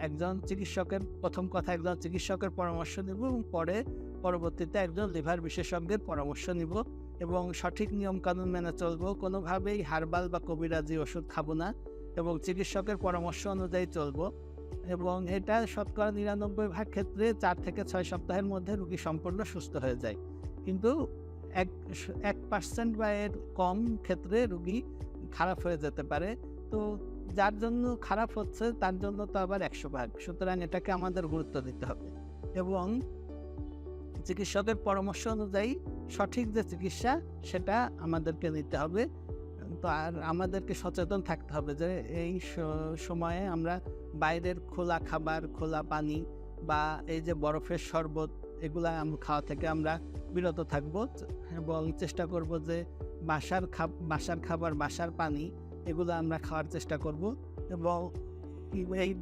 একজন চিকিৎসকের, প্রথম কথা একজন চিকিৎসকের পরামর্শ নেব এবং পরে পরবর্তীতে একজন লিভার বিশেষজ্ঞের পরামর্শ নিব এবং সঠিক নিয়মকানুন মেনে চলবো। কোনোভাবেই হার্বাল বা কবিরাজি ওষুধ খাব না এবং চিকিৎসকের পরামর্শ অনুযায়ী চলবো এবং এটা শতকরা নিরানব্বই ভাগ ক্ষেত্রে চার থেকে ছয় সপ্তাহের মধ্যে রুগী সম্পূর্ণ সুস্থ হয়ে যায়। কিন্তু এক এক পার্সেন্ট বা এর কম ক্ষেত্রে রুগী খারাপ হয়ে যেতে পারে। তো যার জন্য খারাপ হচ্ছে, তার জন্য তো আবার একশো ভাগ। সুতরাং এটাকে আমাদের গুরুত্ব দিতে হবে। এবং চিকিৎসকের পরামর্শ অনুযায়ী সঠিক যে চিকিৎসা, সেটা আমাদেরকে নিতে হবে। তো আর আমাদেরকে সচেতন থাকতে হবে যে এই সময়ে আমরা বাইরের খোলা খাবার, খোলা পানি বা এই যে বরফের শরবত, এগুলা খাওয়া থেকে আমরা বিরত থাকব। এবং চেষ্টা করব যে বাসার খাব, বাসার খাবার, বাসার পানি এগুলো আমরা খাওয়ার চেষ্টা করব এবং এই